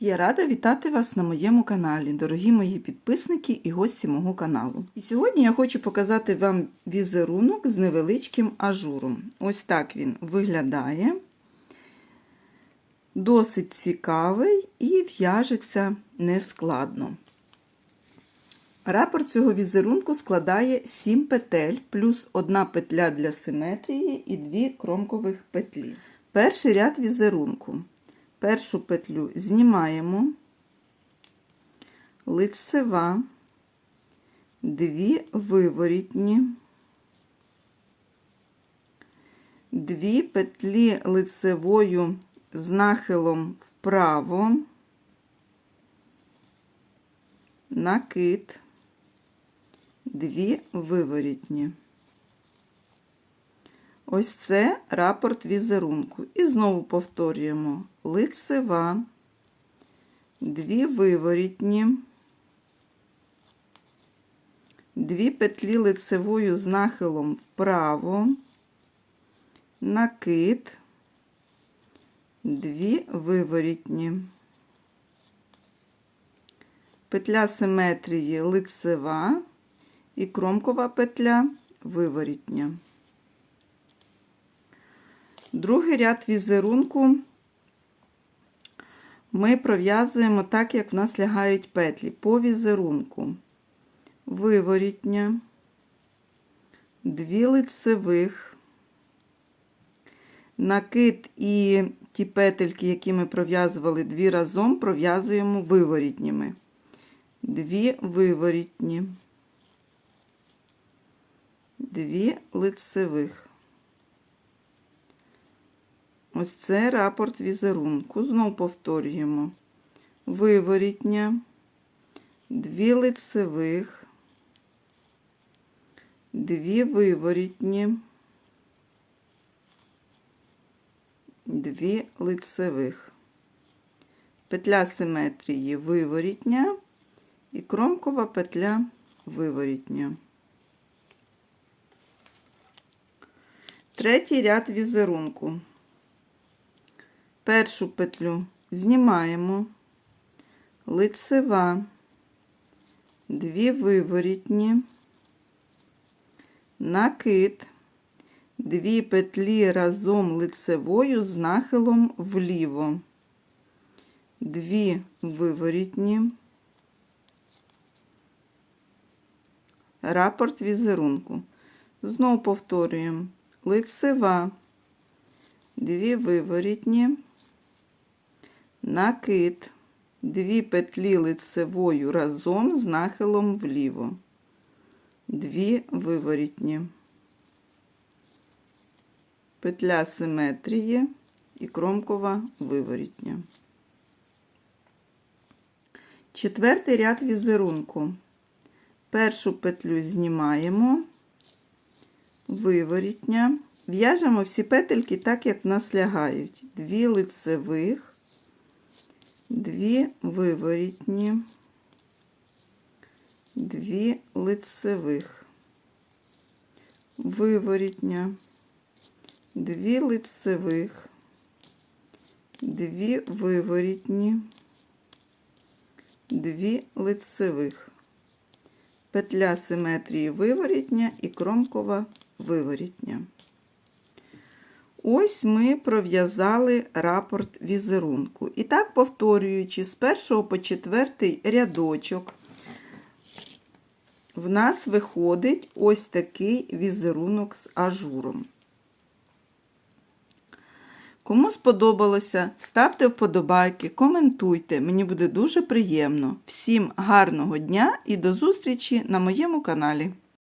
Я рада вітати вас на моєму каналі, дорогі мої підписники і гості мого каналу. І сьогодні я хочу показати вам візерунок з невеличким ажуром. Ось так він виглядає. Досить цікавий і в'яжеться нескладно. Рапорт цього візерунку складає 7 петель, плюс одна петля для симетрії і дві кромкових петлі. Перший ряд візерунку. Першу петлю знімаємо, лицева, дві виворітні, дві петлі лицевою з нахилом вправо, накид, дві виворітні. Ось це рапорт візерунку. І знову повторюємо. Лицева, дві виворітні, дві петлі лицевою з нахилом вправо, накид, дві виворітні, петля симетрії лицева і кромкова петля виворітня. Другий ряд візерунку ми пров'язуємо так, як в нас лягають петлі по візерунку. Виворітня, дві лицевих, накид і ті петельки, які ми пров'язували дві разом, пров'язуємо виворітніми. Дві виворітні, дві лицевих. Ось це рапорт візерунку. Знову повторюємо виворітня, дві лицевих, дві виворітні, дві лицевих, петля симетрії виворітня і кромкова петля виворітня. Третій ряд візерунку. Першу петлю знімаємо, лицева, дві виворітні, накид, дві петлі разом лицевою з нахилом вліво, дві виворітні, рапорт візерунку. Знову повторюємо. Лицева, дві виворітні, накид, дві петлі лицевою разом з нахилом вліво, дві виворітні, петля симетрії і кромкова виворітня. Четвертий ряд візерунку. Першу петлю знімаємо, виворітня, в'яжемо всі петельки так, як в нас лягають. Дві лицевих, дві виворітні, дві лицевих, виворітня, дві лицевих, дві виворітні, дві лицевих, петля симетрії виворітня і кромкова виворітня. Ось ми пров'язали рапорт візерунку. І так, повторюючи з першого по четвертий рядочок, в нас виходить ось такий візерунок з ажуром. Кому сподобалося, ставте вподобайки, коментуйте, мені буде дуже приємно. Всім гарного дня і до зустрічі на моєму каналі.